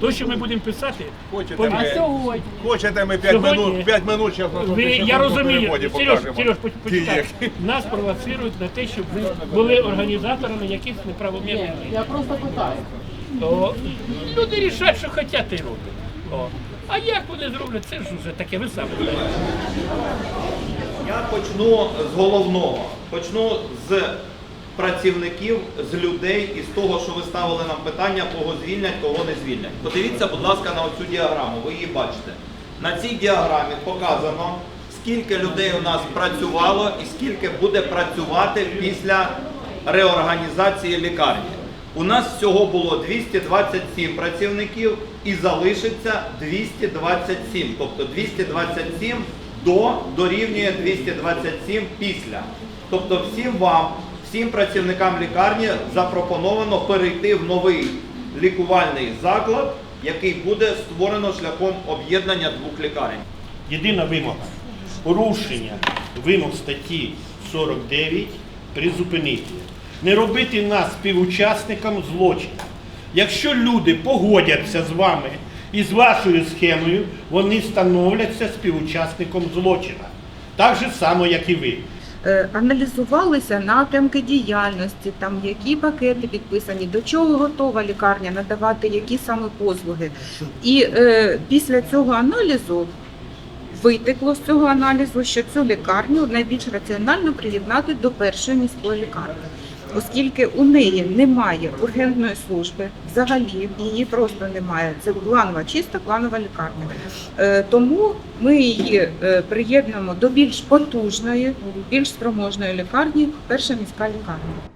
То, що ми будемо писати, Хочете повірте. ми- А сьогодні? Хочете ми 5 Сьогодні- минут, 5 минут зараз на Ви, я розумію, Сереж. Сереж, почекай. Нас провоцирують на те, щоб ми були організаторами якихось неправомірних дій. Я просто питаю. То люди рішать, що хочуть і роблять. О. А як вони зроблять, це ж вже таке, ви самі знаєте. Я почну з головного. Почну з працівників, з людей і з того, що ви ставили нам питання, кого звільнять, кого не звільнять. Подивіться, будь ласка, на оцю діаграму. Ви її бачите. На цій діаграмі показано, скільки людей у нас працювало і скільки буде працювати після реорганізації лікарні. У нас всього було 227 працівників і залишиться 227. Тобто 227 до дорівнює 227 після. Тобто всім вам, всім працівникам лікарні запропоновано перейти в новий лікувальний заклад, який буде створено шляхом об'єднання двох лікарень. Єдина вимога порушення вимог статті 49 призупинити. Не робити нас співучасником злочину. Якщо люди погодяться з вами і з вашою схемою, вони становляться співучасником злочина. Так же само, як і ви. Е, аналізувалися напрямки діяльності, там які пакети підписані, до чого готова лікарня надавати які саме послуги. І е, після цього аналізу витекло з цього аналізу, що цю лікарню найбільш раціонально приєднати до першої міської лікарні. Оскільки у неї немає ургентної служби, взагалі її просто немає. Це планова, чиста планова лікарня. Е, Тому ми її е, приєднуємо до більш потужної, більш спроможної лікарні, перша міська лікарня.